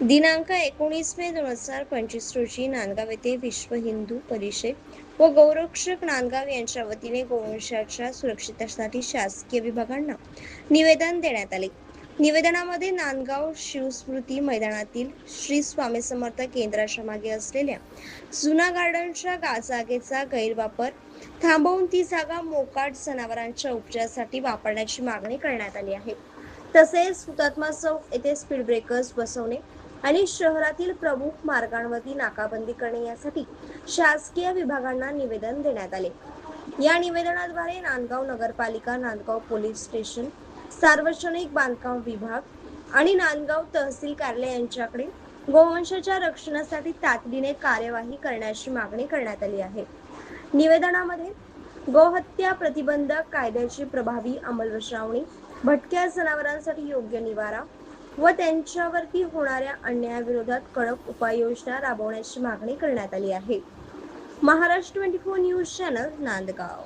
दिनांक एकोणीस मे दोन हजार पंचवीस रोजी नांदगाव येथे विश्व हिंदू परिषद व गौरक्षक नांदगाव यांच्या वतीने गोवंशाच्या सुरक्षिततेसाठी शासकीय विभागांना निवेदन देण्यात आले. निवेदनामध्ये नांदगाव शिवस्मृती मैदानातील श्री स्वामी समर्थ केंद्राच्या मागे असलेल्या जुना गार्डनच्या गा- जागेचा गैरवापर थांबवून ती जागा मोकाट जनावरांच्या उपचारासाठी वापरण्याची मागणी करण्यात आली आहे. तसेच हुतात्मा चौक येथे स्पीड ब्रेकर्स बसवणे आणि शहरातील प्रमुख मार्गांवरती नाकाबंदी करणे यासाठी शासकीय विभागांना निवेदन देण्यात आले. या निवेदनाद्वारे नांदगाव नगरपालिका नांदगाव पोलीस स्टेशन सार्वजनिक बांधकाम विभाग आणि नांदगाव तहसील कार्यालय यांच्याकडे गोवंशाच्या रक्षणासाठी तातडीने कार्यवाही करण्याची मागणी करण्यात आली आहे. निवेदनामध्ये गोहत्या प्रतिबंधक कायद्याची प्रभावी अंमलबजावणी भटक्या जनावरांसाठी योग्य निवारा व त्यांच्यावरती होणाऱ्या अन्यायाविरोधात कडक उपाययोजना राबवण्याची मागणी करण्यात आली आहे. Maharashtra twenty four news channel Nandgaon.